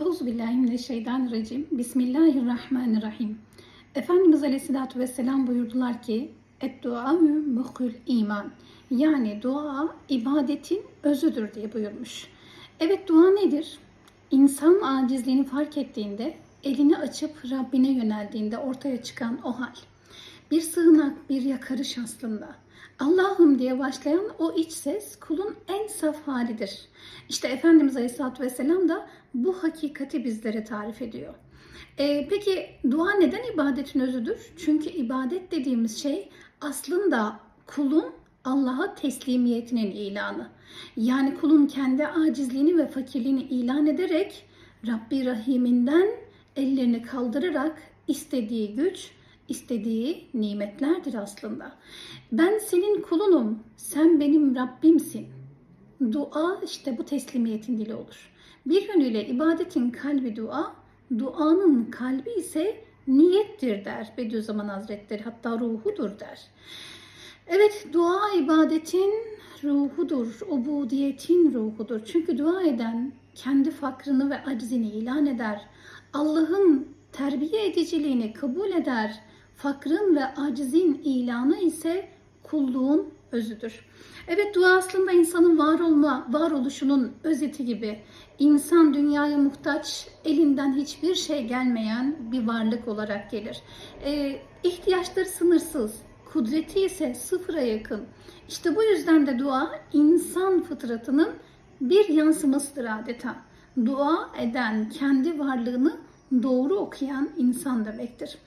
Euzubillahimineşşeytanirracim. Bismillahirrahmanirrahim. Efendimiz Aleyhisselatü Vesselam buyurdular ki Et-dua'ü muhul iman. Yani dua ibadetin özüdür diye buyurmuş. Evet dua nedir? İnsan acizliğini fark ettiğinde, elini açıp Rabbine yöneldiğinde ortaya çıkan o hal. Bir sığınak, bir yakarış aslında. Allah'ım diye başlayan o iç ses kulun en saf halidir. İşte Efendimiz Aleyhisselatü Vesselam da bu hakikati bizlere tarif ediyor. Ee, peki dua neden ibadetin özüdür? Çünkü ibadet dediğimiz şey aslında kulun Allah'a teslimiyetinin ilanı. Yani kulun kendi acizliğini ve fakirliğini ilan ederek Rabbi Rahim'inden ellerini kaldırarak istediği güç, istediği nimetlerdir aslında. Ben senin kulunum, sen benim Rabbimsin. Dua işte bu teslimiyetin dili olur. Bir yönüyle ibadetin kalbi dua, duanın kalbi ise niyettir der Bediüzzaman Hazretleri. Hatta ruhudur der. Evet dua ibadetin ruhudur, ubudiyetin ruhudur. Çünkü dua eden kendi fakrını ve aczini ilan eder. Allah'ın terbiye ediciliğini kabul eder. Fakrın ve acizin ilanı ise kulluğun özüdür. Evet dua aslında insanın var olma, varoluşunun özeti gibi. İnsan dünyaya muhtaç, elinden hiçbir şey gelmeyen bir varlık olarak gelir. Ee, ihtiyaçları sınırsız, kudreti ise sıfıra yakın. İşte bu yüzden de dua insan fıtratının bir yansımasıdır adeta. Dua eden kendi varlığını doğru okuyan insan demektir.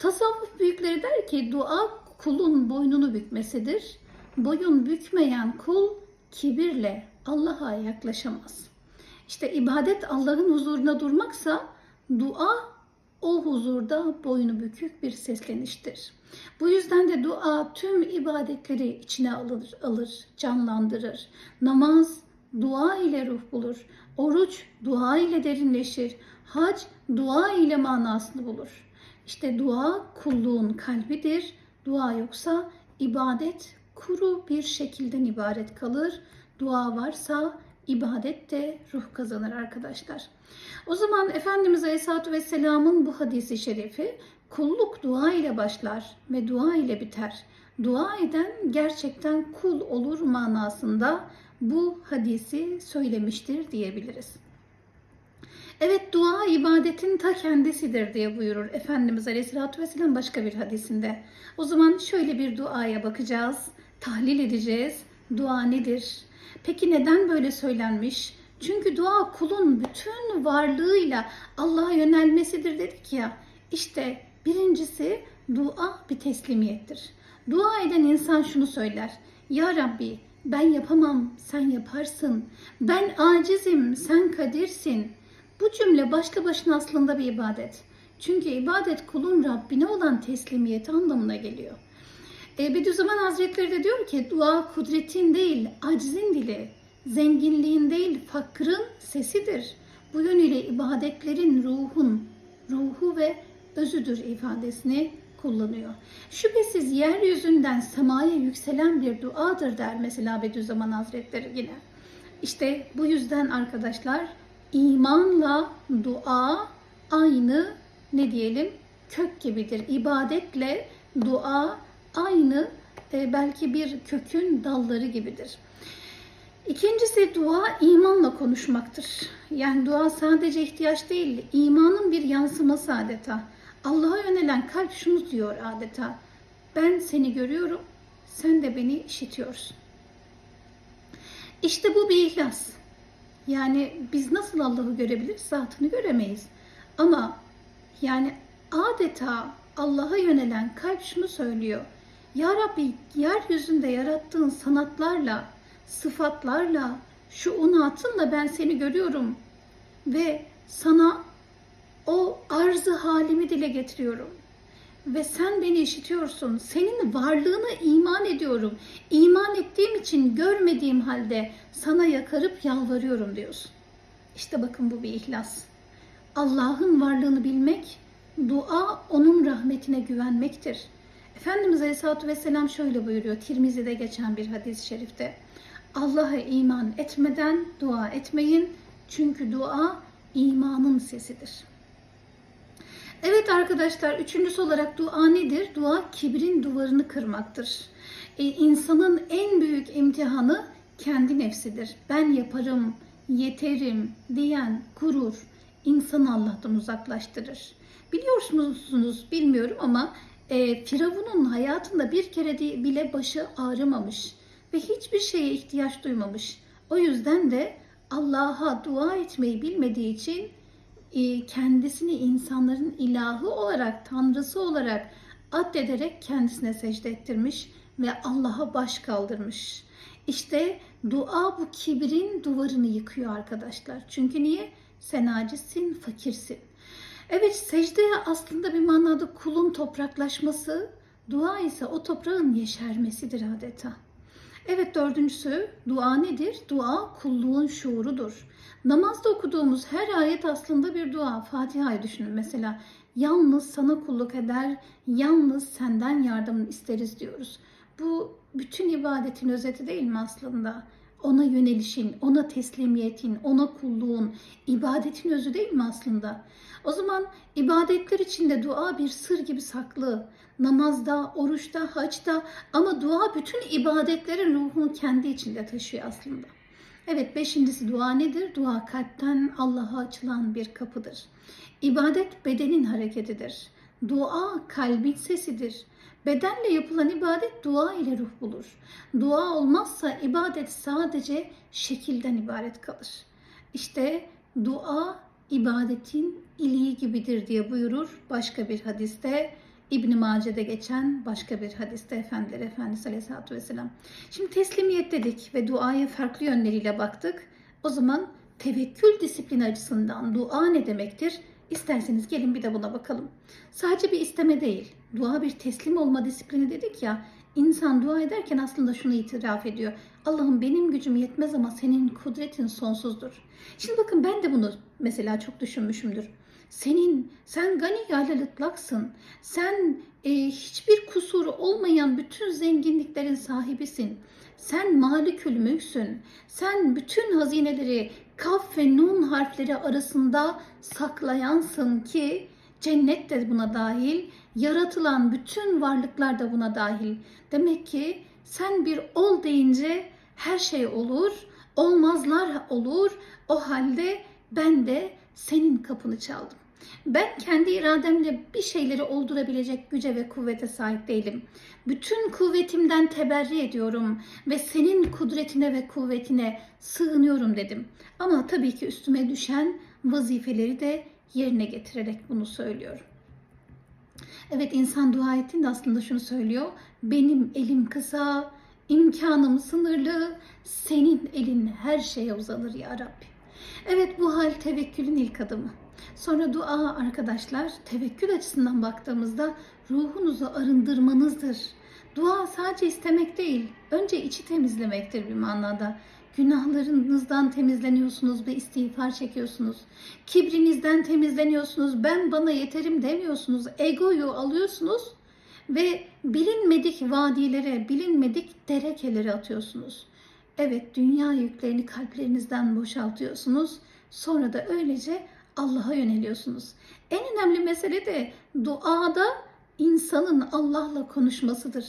Tasavvuf büyükleri der ki dua kulun boynunu bükmesidir. Boyun bükmeyen kul kibirle Allah'a yaklaşamaz. İşte ibadet Allah'ın huzuruna durmaksa dua o huzurda boynu bükük bir sesleniştir. Bu yüzden de dua tüm ibadetleri içine alır, alır, canlandırır. Namaz dua ile ruh bulur. Oruç dua ile derinleşir. Hac dua ile manasını bulur. İşte dua kulluğun kalbidir. Dua yoksa ibadet kuru bir şekilden ibaret kalır. Dua varsa ibadet de ruh kazanır arkadaşlar. O zaman Efendimiz Aleyhisselatü Vesselam'ın bu hadisi şerifi kulluk dua ile başlar ve dua ile biter. Dua eden gerçekten kul olur manasında bu hadisi söylemiştir diyebiliriz. Evet dua ibadetin ta kendisidir diye buyurur Efendimiz Aleyhisselatü Vesselam başka bir hadisinde. O zaman şöyle bir duaya bakacağız, tahlil edeceğiz. Dua nedir? Peki neden böyle söylenmiş? Çünkü dua kulun bütün varlığıyla Allah'a yönelmesidir dedik ya. İşte birincisi dua bir teslimiyettir. Dua eden insan şunu söyler. Ya Rabbi ben yapamam, sen yaparsın. Ben acizim, sen kadirsin. Bu cümle başlı başına aslında bir ibadet. Çünkü ibadet kulun Rabbine olan teslimiyeti anlamına geliyor. E, Bediüzzaman Hazretleri de diyor ki dua kudretin değil, aczin dili, zenginliğin değil, fakrın sesidir. Bu yönüyle ibadetlerin ruhun, ruhu ve özüdür ifadesini kullanıyor. Şüphesiz yeryüzünden semaya yükselen bir duadır der mesela Bediüzzaman Hazretleri yine. İşte bu yüzden arkadaşlar imanla dua aynı ne diyelim kök gibidir. İbadetle dua aynı e, belki bir kökün dalları gibidir. İkincisi dua imanla konuşmaktır. Yani dua sadece ihtiyaç değil, imanın bir yansıması adeta. Allah'a yönelen kalp şunu diyor adeta. Ben seni görüyorum, sen de beni işitiyorsun. İşte bu bir ihlas. Yani biz nasıl Allah'ı görebiliriz? Zatını göremeyiz. Ama yani adeta Allah'a yönelen kalp şunu söylüyor. Ya Rabbi yeryüzünde yarattığın sanatlarla, sıfatlarla, şu unatınla ben seni görüyorum ve sana o arzı halimi dile getiriyorum. Ve sen beni işitiyorsun. Senin varlığına iman ediyorum. İman ettiğim için görmediğim halde sana yakarıp yalvarıyorum diyorsun. İşte bakın bu bir ihlas. Allah'ın varlığını bilmek, dua onun rahmetine güvenmektir. Efendimiz Aleyhisselatü Vesselam şöyle buyuruyor Tirmizi'de geçen bir hadis-i şerifte. Allah'a iman etmeden dua etmeyin. Çünkü dua imanın sesidir. Evet arkadaşlar, üçüncüsü olarak dua nedir? Dua kibrin duvarını kırmaktır. E, insanın en büyük imtihanı kendi nefsidir. Ben yaparım, yeterim diyen gurur insanı Allah'tan uzaklaştırır. Biliyorsunuz bilmiyorum ama e, Firavun'un hayatında bir kere bile başı ağrımamış ve hiçbir şeye ihtiyaç duymamış. O yüzden de Allah'a dua etmeyi bilmediği için kendisini insanların ilahı olarak, tanrısı olarak addederek kendisine secde ettirmiş ve Allah'a baş kaldırmış. İşte dua bu kibrin duvarını yıkıyor arkadaşlar. Çünkü niye? Sen acizsin, fakirsin. Evet secde aslında bir manada kulun topraklaşması, dua ise o toprağın yeşermesidir adeta. Evet dördüncüsü dua nedir? Dua kulluğun şuurudur. Namazda okuduğumuz her ayet aslında bir dua. Fatiha'yı düşünün mesela. Yalnız sana kulluk eder, yalnız senden yardım isteriz diyoruz. Bu bütün ibadetin özeti değil mi aslında? Ona yönelişin, ona teslimiyetin, ona kulluğun, ibadetin özü değil mi aslında? O zaman ibadetler içinde dua bir sır gibi saklı. Namazda, oruçta, haçta ama dua bütün ibadetlerin ruhunu kendi içinde taşıyor aslında. Evet beşincisi dua nedir? Dua kalpten Allah'a açılan bir kapıdır. İbadet bedenin hareketidir. Dua kalbin sesidir. Bedenle yapılan ibadet dua ile ruh bulur. Dua olmazsa ibadet sadece şekilden ibaret kalır. İşte dua ibadetin iliği gibidir diye buyurur başka bir hadiste. İbn Mace'de geçen başka bir hadiste Efendiler Efendisi Aleyhisselatü Vesselam. Şimdi teslimiyet dedik ve duaya farklı yönleriyle baktık. O zaman tevekkül disiplini açısından dua ne demektir? İsterseniz gelin bir de buna bakalım. Sadece bir isteme değil, dua bir teslim olma disiplini dedik ya. İnsan dua ederken aslında şunu itiraf ediyor. Allah'ım benim gücüm yetmez ama senin kudretin sonsuzdur. Şimdi bakın ben de bunu mesela çok düşünmüşümdür. Senin, sen gani yalalıklaksın. Sen e, hiçbir kusuru olmayan bütün zenginliklerin sahibisin. Sen malikül mülksün. Sen bütün hazineleri kaf ve nun harfleri arasında saklayansın ki cennet de buna dahil, yaratılan bütün varlıklar da buna dahil. Demek ki sen bir ol deyince her şey olur, olmazlar olur. O halde ben de senin kapını çaldım. Ben kendi irademle bir şeyleri oldurabilecek güce ve kuvvete sahip değilim. Bütün kuvvetimden teberri ediyorum ve senin kudretine ve kuvvetine sığınıyorum dedim. Ama tabii ki üstüme düşen vazifeleri de yerine getirerek bunu söylüyorum. Evet insan dua ettiğinde aslında şunu söylüyor. Benim elim kısa, imkanım sınırlı, senin elin her şeye uzanır ya Rabbi. Evet bu hal tevekkülün ilk adımı. Sonra dua arkadaşlar tevekkül açısından baktığımızda ruhunuzu arındırmanızdır. Dua sadece istemek değil, önce içi temizlemektir bir manada. Günahlarınızdan temizleniyorsunuz ve istiğfar çekiyorsunuz. Kibrinizden temizleniyorsunuz. Ben bana yeterim demiyorsunuz. Egoyu alıyorsunuz ve bilinmedik vadilere, bilinmedik derekelere atıyorsunuz. Evet, dünya yüklerini kalplerinizden boşaltıyorsunuz. Sonra da öylece Allah'a yöneliyorsunuz. En önemli mesele de duada insanın Allah'la konuşmasıdır.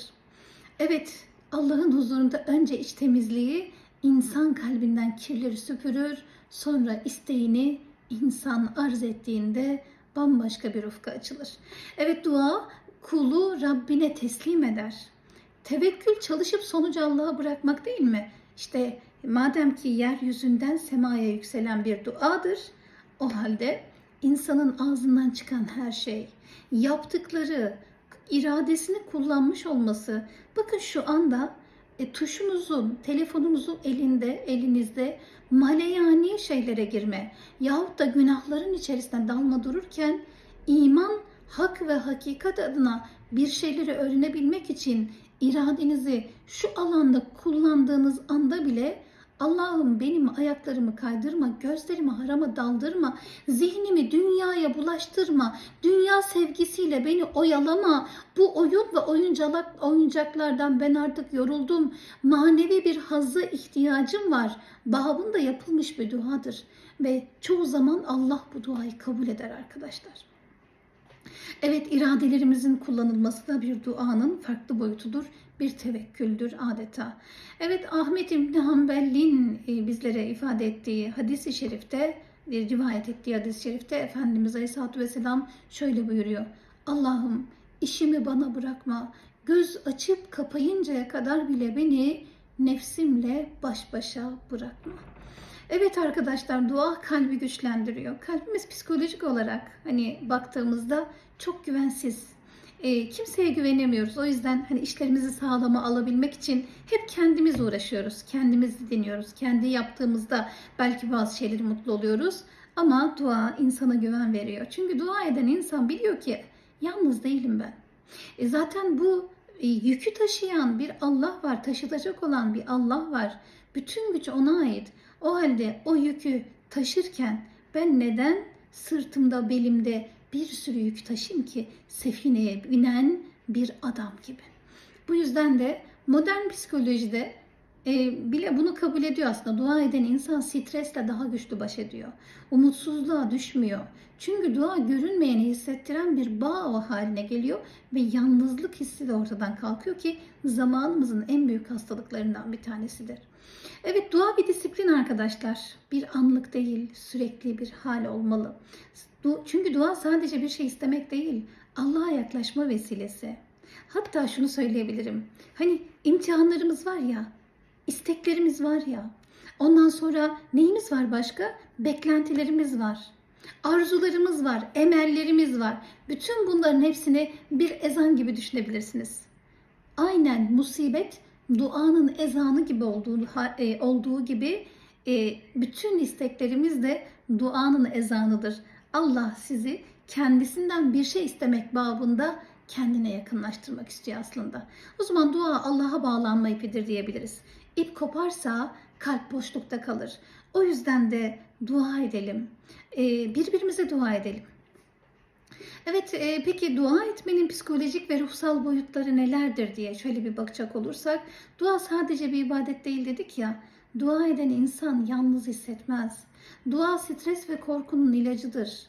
Evet, Allah'ın huzurunda önce iç temizliği, insan kalbinden kirleri süpürür, sonra isteğini insan arz ettiğinde bambaşka bir ufka açılır. Evet dua kulu Rabbine teslim eder. Tevekkül çalışıp sonucu Allah'a bırakmak değil mi? İşte madem ki yeryüzünden semaya yükselen bir duadır, o halde insanın ağzından çıkan her şey, yaptıkları, iradesini kullanmış olması, bakın şu anda e, tuşunuzun, telefonunuzun elinde, elinizde maleyani şeylere girme yahut da günahların içerisinde dalma dururken iman, hak ve hakikat adına bir şeyleri öğrenebilmek için iradenizi şu alanda kullandığınız anda bile Allah'ım benim ayaklarımı kaydırma, gözlerimi harama daldırma, zihnimi dünyaya bulaştırma, dünya sevgisiyle beni oyalama. Bu oyun ve oyuncak, oyuncaklardan ben artık yoruldum. Manevi bir hazza ihtiyacım var. Babında yapılmış bir duadır ve çoğu zaman Allah bu duayı kabul eder arkadaşlar. Evet iradelerimizin kullanılması da bir duanın farklı boyutudur. Bir tevekküldür adeta. Evet Ahmet İbni Hanbel'in e, bizlere ifade ettiği hadisi şerifte, bir rivayet ettiği hadis-i şerifte Efendimiz Aleyhisselatü Vesselam şöyle buyuruyor. Allah'ım işimi bana bırakma. Göz açıp kapayıncaya kadar bile beni nefsimle baş başa bırakma. Evet arkadaşlar dua kalbi güçlendiriyor. Kalbimiz psikolojik olarak hani baktığımızda çok güvensiz. E, kimseye güvenemiyoruz. O yüzden hani işlerimizi sağlama alabilmek için hep kendimiz uğraşıyoruz. Kendimiz deniyoruz. Kendi yaptığımızda belki bazı şeyleri mutlu oluyoruz. Ama dua insana güven veriyor. Çünkü dua eden insan biliyor ki yalnız değilim ben. E, zaten bu e, yükü taşıyan bir Allah var. Taşıtacak olan bir Allah var. Bütün güç ona ait. O halde o yükü taşırken ben neden sırtımda belimde bir sürü yük taşıyayım ki sefineye binen bir adam gibi. Bu yüzden de modern psikolojide e, bile bunu kabul ediyor aslında. Dua eden insan stresle daha güçlü baş ediyor. Umutsuzluğa düşmüyor. Çünkü dua görünmeyeni hissettiren bir bağ haline geliyor ve yalnızlık hissi de ortadan kalkıyor ki zamanımızın en büyük hastalıklarından bir tanesidir. Evet dua bir disiplin arkadaşlar. Bir anlık değil, sürekli bir hal olmalı. Çünkü dua sadece bir şey istemek değil, Allah'a yaklaşma vesilesi. Hatta şunu söyleyebilirim. Hani imtihanlarımız var ya, isteklerimiz var ya. Ondan sonra neyimiz var başka? Beklentilerimiz var. Arzularımız var, emellerimiz var. Bütün bunların hepsini bir ezan gibi düşünebilirsiniz. Aynen musibet duanın ezanı gibi olduğu, e, olduğu gibi e, bütün isteklerimiz de duanın ezanıdır. Allah sizi kendisinden bir şey istemek babında kendine yakınlaştırmak istiyor aslında. O zaman dua Allah'a bağlanma ipidir diyebiliriz. İp koparsa kalp boşlukta kalır. O yüzden de dua edelim. E, birbirimize dua edelim. Evet, e, peki dua etmenin psikolojik ve ruhsal boyutları nelerdir diye şöyle bir bakacak olursak, dua sadece bir ibadet değil dedik ya, dua eden insan yalnız hissetmez. Dua stres ve korkunun ilacıdır.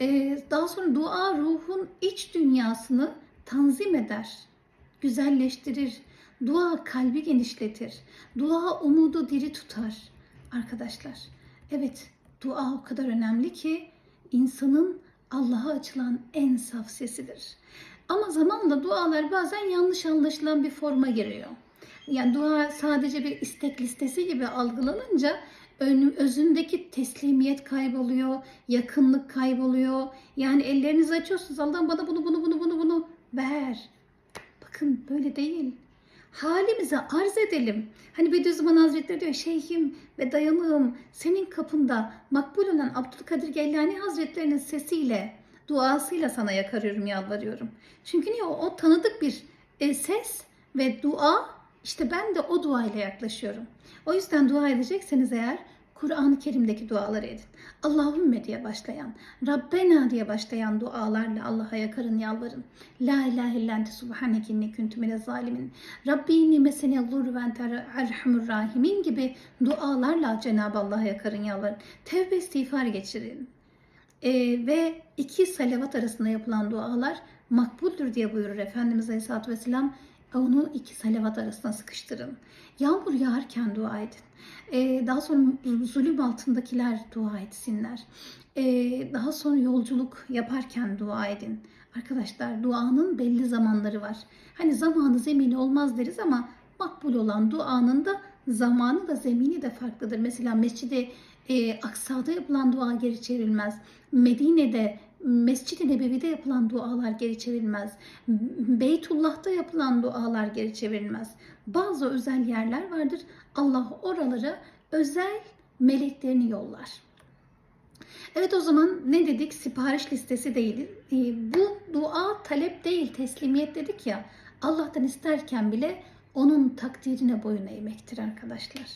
E, daha sonra dua ruhun iç dünyasını tanzim eder, güzelleştirir. Dua kalbi genişletir. Dua umudu diri tutar. Arkadaşlar, evet dua o kadar önemli ki insanın Allah'a açılan en saf sesidir. Ama zamanla dualar bazen yanlış anlaşılan bir forma giriyor. Yani dua sadece bir istek listesi gibi algılanınca özündeki teslimiyet kayboluyor, yakınlık kayboluyor. Yani ellerinizi açıyorsunuz Allah'ım bana bunu bunu bunu bunu bunu ver. Bakın böyle değil. Halimize arz edelim. Hani Bediüzzaman Hazretleri diyor şeyhim ve dayanığım senin kapında makbul olan Abdülkadir Geylani Hazretlerinin sesiyle, duasıyla sana yakarıyorum, yalvarıyorum. Çünkü niye o, o tanıdık bir e, ses ve dua işte ben de o duayla yaklaşıyorum. O yüzden dua edecekseniz eğer Kur'an-ı Kerim'deki duaları edin. Allahümme diye başlayan, Rabbena diye başlayan dualarla Allah'a yakarın, yalvarın. La ilahe illente subhaneke inni kuntu zalimin. Rabbi inni mesene zur ve erhamur rahimin gibi dualarla Cenab-ı Allah'a yakarın, yalvarın. Tevbe istiğfar geçirin. Ee, ve iki salavat arasında yapılan dualar makbuldür diye buyurur Efendimiz Aleyhisselatü Vesselam. Onu iki salavat arasına sıkıştırın. Yağmur yağarken dua edin. Ee, daha sonra zulüm altındakiler dua etsinler. Ee, daha sonra yolculuk yaparken dua edin. Arkadaşlar duanın belli zamanları var. Hani zamanı zemini olmaz deriz ama makbul olan duanın da zamanı da zemini de farklıdır. Mesela mescidi e, Aksa'da yapılan dua geri çevrilmez. Medine'de Mescid-i Nebevi'de yapılan dualar geri çevrilmez. Beytullah'ta yapılan dualar geri çevrilmez. Bazı özel yerler vardır. Allah oralara özel meleklerini yollar. Evet o zaman ne dedik? Sipariş listesi değil. E, bu dua talep değil, teslimiyet dedik ya. Allah'tan isterken bile onun takdirine boyun eğmektir arkadaşlar.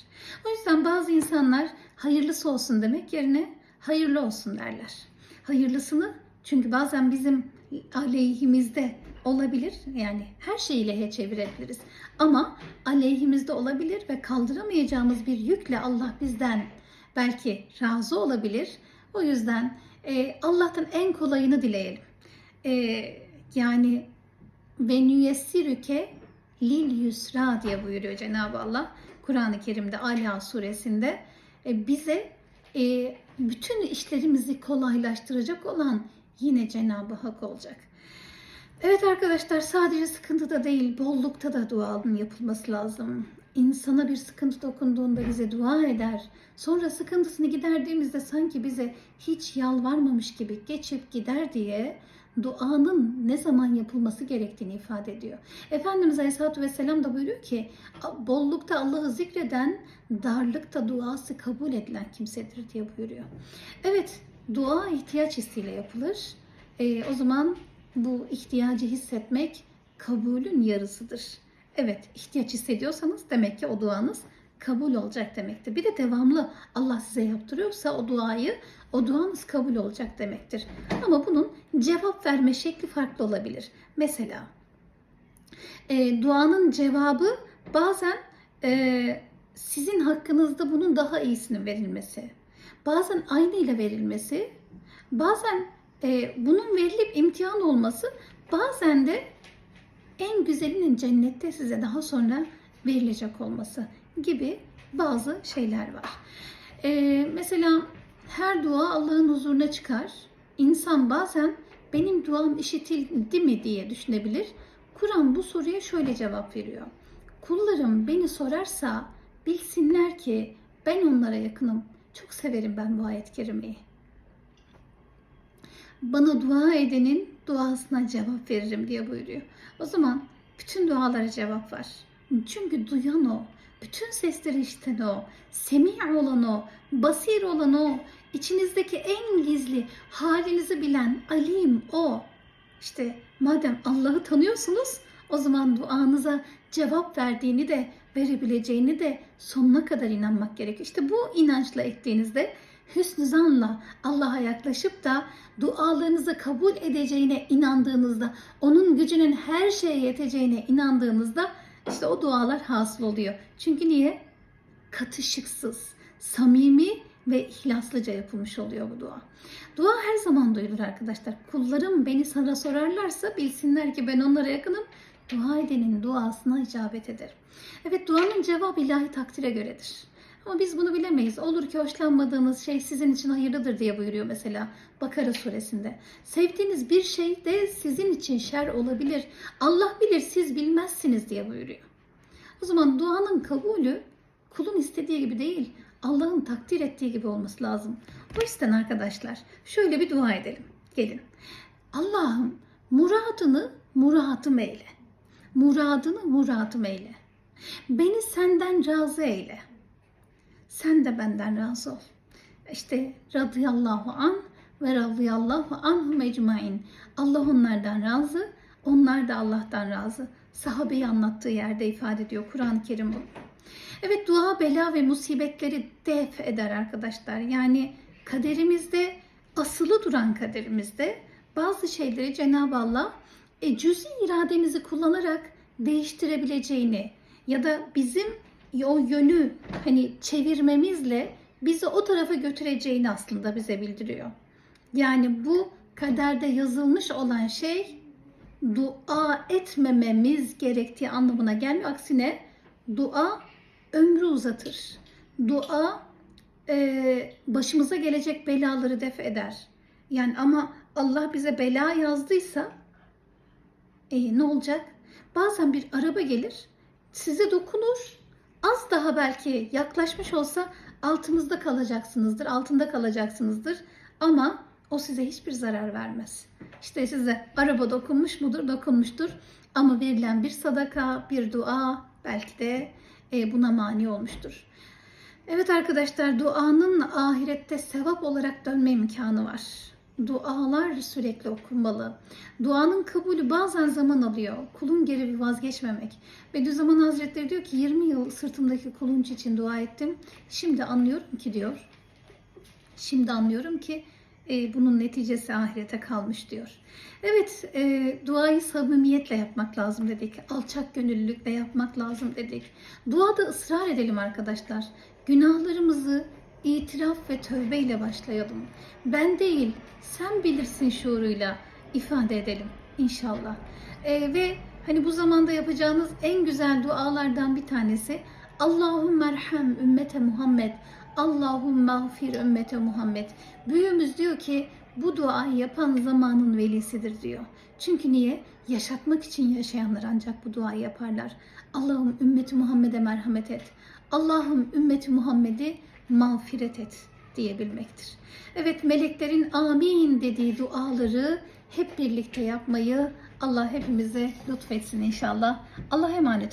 O yüzden bazı insanlar hayırlısı olsun demek yerine hayırlı olsun derler. Hayırlısını çünkü bazen bizim aleyhimizde olabilir. Yani her şeyi lehine çevirebiliriz. Ama aleyhimizde olabilir ve kaldıramayacağımız bir yükle Allah bizden belki razı olabilir. O yüzden e, Allah'tan en kolayını dileyelim. E, yani ve nüyessirüke lil yusra diye buyuruyor Cenab-ı Allah Kur'an-ı Kerim'de Ala suresinde e, bize e, bütün işlerimizi kolaylaştıracak olan yine Cenab-ı Hak olacak. Evet arkadaşlar sadece sıkıntıda değil bollukta da duanın yapılması lazım. İnsana bir sıkıntı dokunduğunda bize dua eder. Sonra sıkıntısını giderdiğimizde sanki bize hiç yalvarmamış gibi geçip gider diye duanın ne zaman yapılması gerektiğini ifade ediyor. Efendimiz Aleyhisselatü Vesselam da buyuruyor ki bollukta Allah'ı zikreden darlıkta duası kabul edilen kimsedir diye buyuruyor. Evet dua ihtiyaç hissiyle yapılır. Ee, o zaman bu ihtiyacı hissetmek kabulün yarısıdır. Evet ihtiyaç hissediyorsanız demek ki o duanız kabul olacak demektir. Bir de devamlı Allah size yaptırıyorsa o duayı o duanız kabul olacak demektir. Ama bunun cevap verme şekli farklı olabilir. Mesela e, duanın cevabı bazen e, sizin hakkınızda bunun daha iyisinin verilmesi, bazen aynı ile verilmesi, bazen e, bunun verilip imtihan olması, bazen de en güzelinin cennette size daha sonra verilecek olması gibi bazı şeyler var. Ee, mesela her dua Allah'ın huzuruna çıkar. İnsan bazen benim duam işitildi mi diye düşünebilir. Kur'an bu soruya şöyle cevap veriyor. Kullarım beni sorarsa bilsinler ki ben onlara yakınım. Çok severim ben bu ayet kerimeyi. Bana dua edenin duasına cevap veririm diye buyuruyor. O zaman bütün dualara cevap var. Çünkü duyan o, bütün sesleri işiten o, semi olan o, basir olan o, içinizdeki en gizli halinizi bilen alim o. İşte madem Allah'ı tanıyorsunuz o zaman duanıza cevap verdiğini de verebileceğini de sonuna kadar inanmak gerek. İşte bu inançla ettiğinizde hüsnü zanla Allah'a yaklaşıp da dualarınızı kabul edeceğine inandığınızda, onun gücünün her şeye yeteceğine inandığınızda işte o dualar hasıl oluyor. Çünkü niye? Katışıksız, samimi ve ihlaslıca yapılmış oluyor bu dua. Dua her zaman duyulur arkadaşlar. Kullarım beni sana sorarlarsa bilsinler ki ben onlara yakınım. Dua edenin duasına icabet ederim. Evet duanın cevabı ilahi takdire göredir. Ama biz bunu bilemeyiz. Olur ki hoşlanmadığınız şey sizin için hayırlıdır diye buyuruyor mesela Bakara suresinde. Sevdiğiniz bir şey de sizin için şer olabilir. Allah bilir siz bilmezsiniz diye buyuruyor. O zaman duanın kabulü kulun istediği gibi değil, Allah'ın takdir ettiği gibi olması lazım. O yüzden arkadaşlar şöyle bir dua edelim. Gelin. Allah'ım muradını muratım eyle. Muradını muratım eyle. Beni senden razı eyle. Sen de benden razı ol. İşte radıyallahu an ve radıyallahu anhum ecmain. Allah onlardan razı, onlar da Allah'tan razı. Sahabeyi anlattığı yerde ifade ediyor Kur'an-ı Kerim bu. Evet dua bela ve musibetleri def eder arkadaşlar. Yani kaderimizde asılı duran kaderimizde bazı şeyleri Cenab-ı Allah e, cüzi irademizi kullanarak değiştirebileceğini ya da bizim o yönü hani çevirmemizle bizi o tarafa götüreceğini aslında bize bildiriyor. Yani bu kaderde yazılmış olan şey dua etmememiz gerektiği anlamına gelmiyor. Aksine dua ömrü uzatır. Dua e, başımıza gelecek belaları def eder. Yani ama Allah bize bela yazdıysa e, ne olacak? Bazen bir araba gelir, size dokunur, az daha belki yaklaşmış olsa altınızda kalacaksınızdır, altında kalacaksınızdır ama o size hiçbir zarar vermez. İşte size araba dokunmuş mudur? Dokunmuştur. Ama verilen bir sadaka, bir dua belki de e, buna mani olmuştur. Evet arkadaşlar duanın ahirette sevap olarak dönme imkanı var. Dualar sürekli okunmalı. Duanın kabulü bazen zaman alıyor. Kulun geri bir vazgeçmemek. Bediüzzaman Hazretleri diyor ki 20 yıl sırtımdaki kulunç için dua ettim. Şimdi anlıyorum ki diyor. Şimdi anlıyorum ki e, bunun neticesi ahirete kalmış diyor. Evet, e, duayı samimiyetle yapmak lazım dedik. Alçak gönüllülükle yapmak lazım dedik. Duada ısrar edelim arkadaşlar. Günahlarımızı itiraf ve tövbe ile başlayalım. Ben değil, sen bilirsin şuuruyla ifade edelim inşallah. E, ve hani bu zamanda yapacağınız en güzel dualardan bir tanesi Allahümme erham ümmete Muhammed. Allahümme gfir ümmete Muhammed. Büyüğümüz diyor ki bu duayı yapan zamanın velisidir diyor. Çünkü niye? Yaşatmak için yaşayanlar ancak bu duayı yaparlar. Allah'ım ümmeti Muhammed'e merhamet et. Allah'ım ümmeti Muhammed'i mağfiret et diyebilmektir. Evet meleklerin amin dediği duaları hep birlikte yapmayı Allah hepimize lütfetsin inşallah. Allah emanet